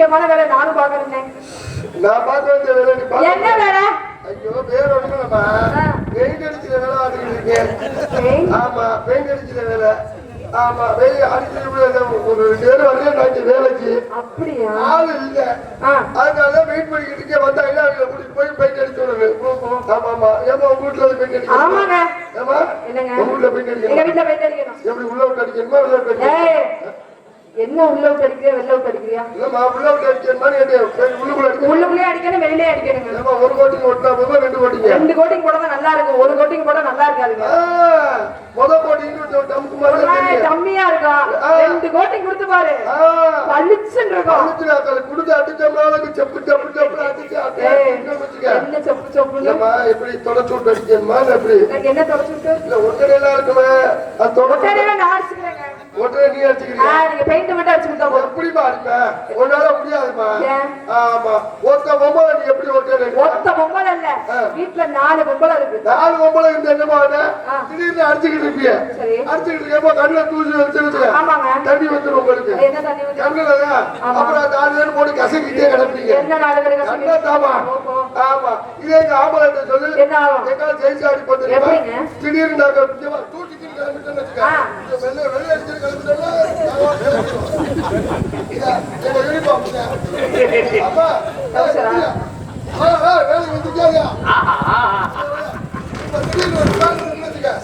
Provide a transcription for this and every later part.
முக்கியமான வேலை நானும் பாக்குறேன் நான் பார்க்க வேண்டிய வேலை நீ பார்க்க என்ன வேலை? ஐயோ வேற ஒண்ணும். பெயிண்ட் அடிக்கிற வேலை பெயிண்ட்? ஆமா பெயிண்ட் அடிக்கிற வேலை. ஆமா வெயில் வேலை ஒரு ரெண்டு பேரும் வரல நாளைக்கு வேலைக்கு. அப்படியா? ஆள் இல்ல. அதனால வெயிட் பண்ணிக்கிட்டு இருக்கேன். வந்தா கூட்டிட்டு போய் பெயிண்ட் அடிச்சு விடணும் ஆமா ஆமா. ஏமா உங்க வீட்டுல பெயிண்ட் அடிக்கணும்? ஆமாங்க. ஏமா என்னங்க? உங்க வீட்டுல பெயிண்ட் எங்க அடிக்கணும் வீட்டுல பெயிண்ட் அடிக்கணும். எப்படி உள்ள விட்டு அடிக்கணுமா? உள்ள விட்டு அடிக்கணும்? என்ன உள்ள அடிக்கிறியா வெளில அடிக்கிறியா? இல்லம்மா உள்ள கேட்டேன் உள்ளுக்குள்ள அடிக்கணும் வெளியிலே அடிக்கணுங்க. ஒரு கோட்டிங் ஒட்டா போதுமா ரெண்டு ரெண்டு கோட்டிங் போட்டா நல்லா இருக்கும். ஒரு கோட்டிங் போட்டா நல்லா இருக்காதுங்க. முத கோட்டிங் கம்மியா இருக்கும். ரெண்டு கோட்டிங் கொடுத்து பாரு. பளிச்சுன்னு இருக்கும். குடுத்து அடிச்சோம்னா செப்பு செப்பு செப்பு அடிச்சு. என்ன சொப்பு சொப்புன்னு? இல்லம்மா, எப்படி தொடச்சு விட்டு அடிக்கணுமா எப்படி? என்ன தொடச்சு விட்டு? இல்ல ஒட்டடையெல்லாம் இருக்குமே. அது தொடச்சு ஒட்டடை நீ நீங்க பெயிண்ட் மட்டும் அடிச்சு கொடுத்தா போதும் எப்படிமா அடிப்ப. உன்னால முடியாதுமா? ஆமா. ஒத்த பொம்பளை நீ எப்படி ஒட்டடை அடிப்ப? ஒத்த பொம்பளை இல்ல வீட்டுல நாலு பொம்பளை இருக்கு. நாலு பொம்பளை இருந்து என்னமா ஆகுது? ஆ. திடீர்னு அடிச்சுக்கிட்டு இருப்பிய. சரி. அடிச்சுக்கிட்டு இருக்கப்ப கண்ணுல தூசி வச்சிருக்க ஆமாங்க. தண்ணி வந்துடும் உங்களுக்கு. கண்ணுல. அப்புறம் அந்த ஆளு பேர் போட்டு கசக்கிட்டே கிடப்பீங்க. கண்ணா தாமா. ஆமா. இதே எங்க ஆம்பளை சொல்லு. ஜெயிச்சு? திடீர்னு நாங்க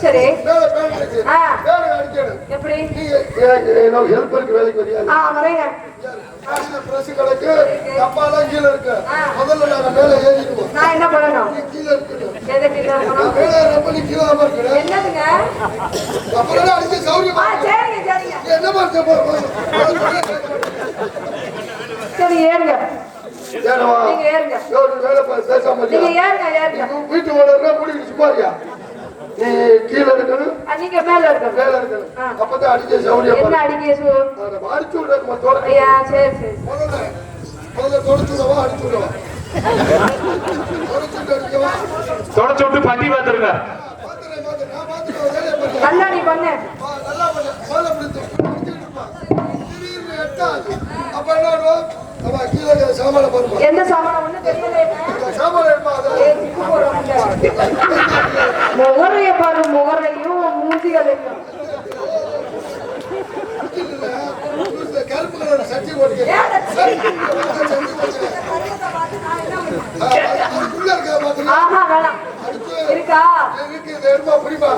சரி. எப்படி ஹெல்ப்பருக்கு வேலைக்கு வரியா ஆ வரேங்க காலையில பிரஸ் கிடக்கு டப்பாலாம் கீழே இருக்கு ஆ. முதல்ல நாங்க மேல ஏறிடுவோம் நான் என்ன பண்ணணும் நீ கீழே இருக்கணும் எதை கீழே இருக்கணும்? நான் மேல ரொம்ப நீ கீழே தான் இருக்கணும் என்னதுங்க அப்புறம் அடிச்சு சௌரியமா ஆ சரிங்க சரிங்க என்ன மாதிரி சரி ஏறுங்க ஏனவா நீங்க ஏறுங்க ஒரு வேலை பா- பேசாம நீங்க ஏறுங்க நீ வீட்டு ஓனர்னா மூடிட்டு சும்மா இருக்கியா? நீ கீழே இருக்கணும். நீங்க மேல இருக்கணும். மேல இருக்கணும். அப்பதான் அடிக்க சௌரியம் என்ன அடிக்க அடிச்சு விடணுமா தொடச்சு ஐயா சரி சரி முதல்ல முதல்ல தொடச்சு விடவா அடிச்சு விடவா? தொடச்சு விட்டு பட்டி நல்லா நீ பண்ணு. நல்லா பண்ணு. அப்ப என்ன எந்த சாமான் ஒண்ணு தெரியல. முகரைய பாரு முகரையும் மூஞ்சிகளையும். கருப்பு கலர் சட்டி அடுத்து இருக்கா? இருக்கு, பிடிப்பா.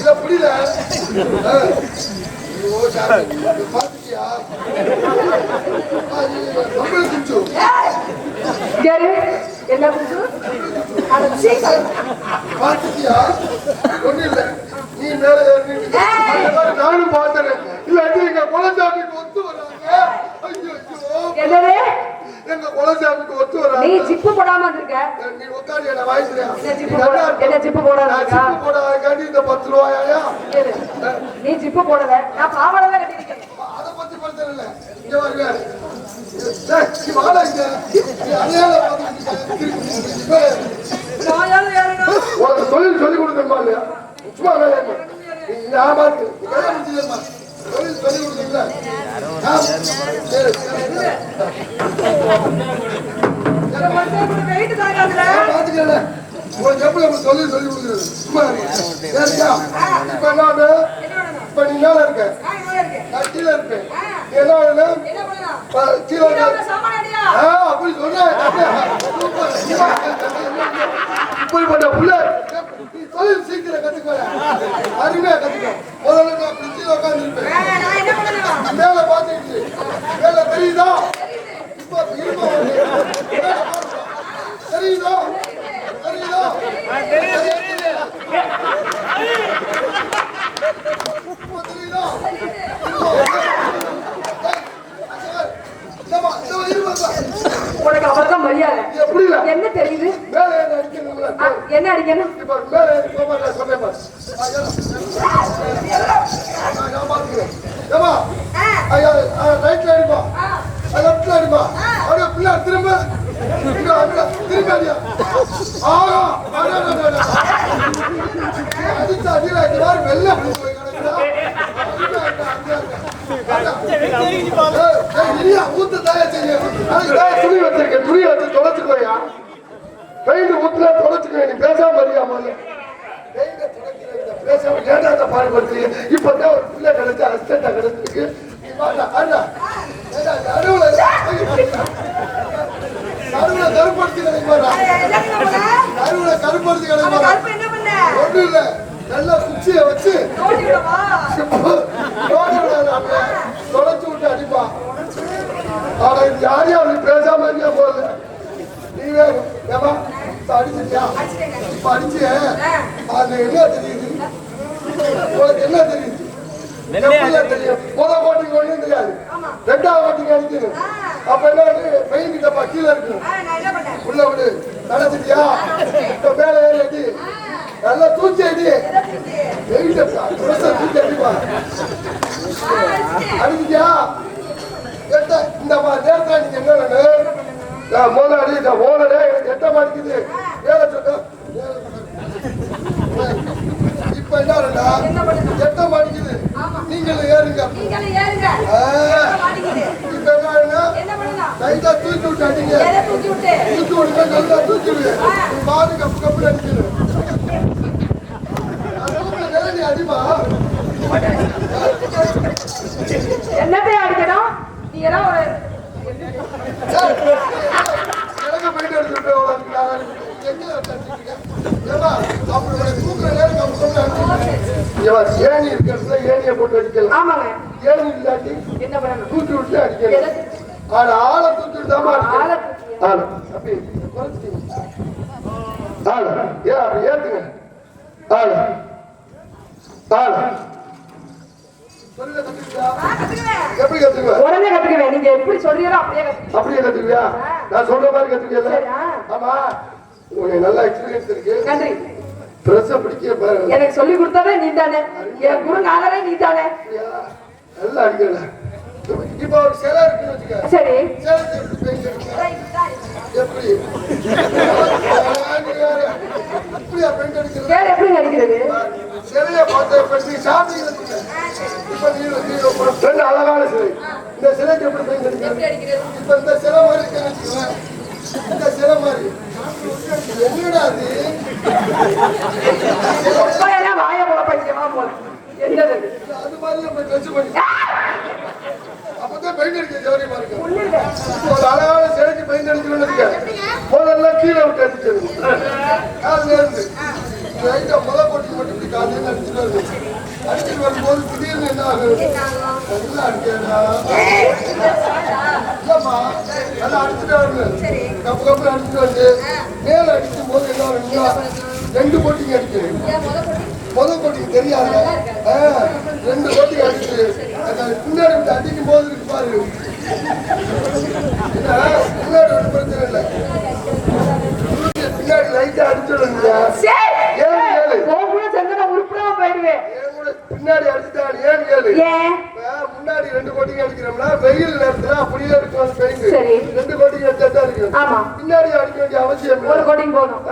இதை பிடில. ஐயோ, நம்மளை குடிச்சு. என்ன புது அடைச்சி பாத்துட்டியா? ஒண்ணும் இல்ல. நீ மேல நானும் பார்த்தேன். இல்லாட்டி எங்க குலசாமிக்கு ஒத்து வராங்க. ஐயோ, ஐயோ. என்னது எங்க குலசாமிக்கு ஒத்து நீ வராங்க. ஜிப்பு போடாம நீ என்ன? என்ன நான் இந்த ரூபாயா? நீ போடல நான் பாவாடை தான் உனக்கு தொழில் சொல்லி கொடுக்கணுமா இல்லையா? சும்மா வேலை இல்லை. நீ நான் பார்த்து. நீ கல்யாணம் முடிச்சதுமா தொழில் சொல்லி நான் பார்த்துக்கிறேன் உன் ஜப்புல உனக்கு தொழில் சொல்லி கொடுக்குறது. சும்மா இப்ப என்ன ஆகுது? இப்ப நீ மேல இருக்க. நான் கீழே இருப்பேன். அப்படி சொன்னா இப்படிப்பட்ட புள்ள தொழில் சீக்கிரம் கத்துக்கோ அருமையா கத்துக்கோ. முதல்ல நான் பிரிட்ஜில் உட்காந்துருப்பேன் உட்கார்ந்து மேல பாத்துக்கிட்டு மேல தெரியுதா இப்ப இருமா மேல பாருப்பா. தெரியுதா தெரியுதா இப்ப தெரியுதா இந்தமா, இந்தமா, இருமா, இருமா. உனக்கு அவர்தான் மரியாதை எப்படி இல்ல என்ன தெரியுது மேல என்ன அடிக்கணும்ல ஆ, என்ன அடிக்கணும் இப்ப மேல இருக்க மாதிரி சொன்னேன் பாரு. ஆ, ஏறு. ஆ, நான் பார்த்துக்கிறேன். ஏம்மா, ஐயா, ஆ, ரைட்ல அடிப்பா. ஆ, லெஃப்ட்ல அடிப்பா. அப்படியே பிள்ளை திரும்ப. இங்க, அங்க, திரும்ப அடியா. ஆஹா, அடா, அடா, அடா. நீ அடிச்ச அடியில இந்த மாதிரி வெள்ளை அப்படி போய் கிடக்குதா? அங்க, அங்க, அங்க, என்ன அடிக்கணும் ஏய், ஏய், இல்லையா ஊத்த தாயா செய்யும் துணி வச்சிருக்கேன் துணி வச்சு தொலைச்சுக்கோயா பெயிண்ட் ஊத்துல தொலைச்சுக்கோ நீ பேசாம வரியா முதல்ல பேசாம ஏடாத பாடுபடுத்து இப்பதான் ஒரு பிள்ளை கிடைச்சு அசிஸ்டண்டா கிடைச்சிருக்கு. நீ வாடா ஆடா அருவுல அருவுல கருப்படுத்தி கிடைக்குமாடா அருவுல கருப்படுத்தி ஒண்ணும் இல்ல. நல்லா குச்சியை வச்சு தொலைச்சு விட்டு அடிப்பா. ஆனா யாரையும் அவனுக்கு பேசாம இருக்கியா போல? நீ வேணும். ஏமா அடிச்சிட்டியா இப்ப அடிச்சிய அது என்ன தெரியுது? உனக்கு என்ன தெரியுது? எப்படியா தெரியும். முத கோட்டிக்கு ஒண்ணும் தெரியாது. ரெண்டாவது கோட்டிக்கு அடிக்கணும் அப்ப என்ன பெயின் டப்பா கீழே இருக்கு. உள்ள விடு. நினைச்சிட்டியா? இப்ப மேல ஏறி நல்லா தூக்கி அடி வெயிட்டா தூக்கி அடிப்பா அடிச்சிட்டியா எட்ட இந்த மாதிரி நேரத்துல நீங்க என்ன வேணும் நான் முதல்ல அடி இந்த ஓனரே இப்ப என்ன எட்ட மாட்டேங்குது நீங்களும் ஏறுங்க. இப்ப என்ன லைட்டா தூக்கி விட்டு அடிங்க. எதை தூக்கி விட்டு? நல்லா தூக்கி விடு. பாடு கப்பு கப்பு அடிமா என்னத்தை அடிக்கணும்? நீ ஒரு எனக்கு போயிட்டு எடுத்துட்டு உனக்கு நான் எங்க தட்டிருக்கேன் ஏமா அவங்களோட தூக்குற நேரம் கப்பு கப்பு அடிக்கணும் ஏமா ஏணி இருக்கிறதுல ஏணியை போட்டு அடிக்கலாம். ஏணி இல்லாட்டி தூக்கி விட்டு அடிக்கணும் ஆனா ஆளை தூக்கி விட்டாம ஆளை அப்படி ஆளை ஏத்துங்க. ஆளை ஆளை கத்துக்குவேன். எப்படி கத்துக்குவ? உடனே கத்துக்குவேன் நீங்க எப்படி சொல்றீங்களோ அப்படியே கத்துக்குவேன் அப்படியே கத்துக்குவியா? நான் சொல்ற மாதிரி கத்துக்கல. சரியா? ஆமா. உனக்கு நல்ல எக்ஸ்பீரியன்ஸ் இருக்கு. நன்றி. பிரஸ் பிடிக்க பாரு. எனக்கு சொல்லி கொடுத்ததே நீ தானே என் குரு நாளரே நீ தானே நல்லா அடிக்கல இப்ப ஒரு சிலை இருக்குன்னு வச்சுக்க. சரி. எப்படி பெயிண்ட் அடிக்கணும் எப்படி நீ வேற. இப்படியா பெயிண்ட் அடிக்கிறது? வேற எப்படி நடிக்கிறது சிலையை பார்த்து நீ சாமி இப்ப நீ அழகான சிலை. இந்த சிலைக்கு எப்படி பெயிண்ட் அடிக்கிறது? எப்படி அடிக்கிறது? இப்ப இந்த சிலை மாதிரி. இந்த சிலை மாதிரி. அது மாதிரி பண்ணி கீழே விட்டு அடிச்சிருங்க இருந்து லைட்டா முத போட்டு மட்டும் இப்படி காலையில அடிச்சுட்டு வருது அடிச்சுட்டு வரும்போது திடீர்னு என்ன ஆகும் நல்லா அடிக்கிறா இல்லம்மா நல்லா அடிச்சுட்டு வருது கப்பு கப்பு அடிச்சுட்டு வந்து மேல அடிக்கும் போது என்ன ரெண்டு போட்டிங்க போட்டு? முதல் கோட்டி தெரியாது. ரெண்டு கோட்டி அடிச்சு. பின்னாடி விட்டு அடிக்கும் போது இருக்கு பாரு. பின்னாடி ஒரு பிரச்சனை இல்லை. பின்னாடி லைட்டா அடிச்சிடுங்க சரி. ஏன் ஏழு உன் கூட சேர்ந்து நான் உருப்படாம போயிடுவேன். ஏன் கூட பின்னாடி அடிச்சுட்டான் ஏன் ஏழு அடிக்கிறோம்னா வெயில் நேரத்துல அப்படியே இருக்கும் அந்த பெயிண்ட். ரெண்டு அடிச்சா தான் ஆமா. பின்னாடி அடிக்க வேண்டிய அவசியம் ஒரு கோடிங் போதும்.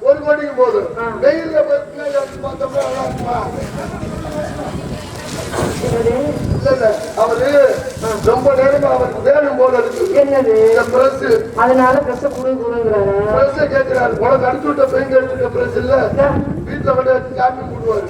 ஒரு கோடிக்கு போதும். வெயில்ல போய் பின்னாடி அடிச்சு பார்த்தோம்னா நல்லா இருக்குமா? இல்ல இல்ல. அவரு ரொம்ப நேரமா அவருக்கு வேணும் போல இருக்கு. என்னது? பிரஸ் அதனால பிரச குடு குடுங்கிறாரு? பிரஸ் கேட்கிறாரு உனக்கு அடிச்சு விட்ட பெயிண்ட் அடிச்சுட்ட பிரஸ் இல்ல. வீட்டுல வச்சு காப்பி போடுவாரு.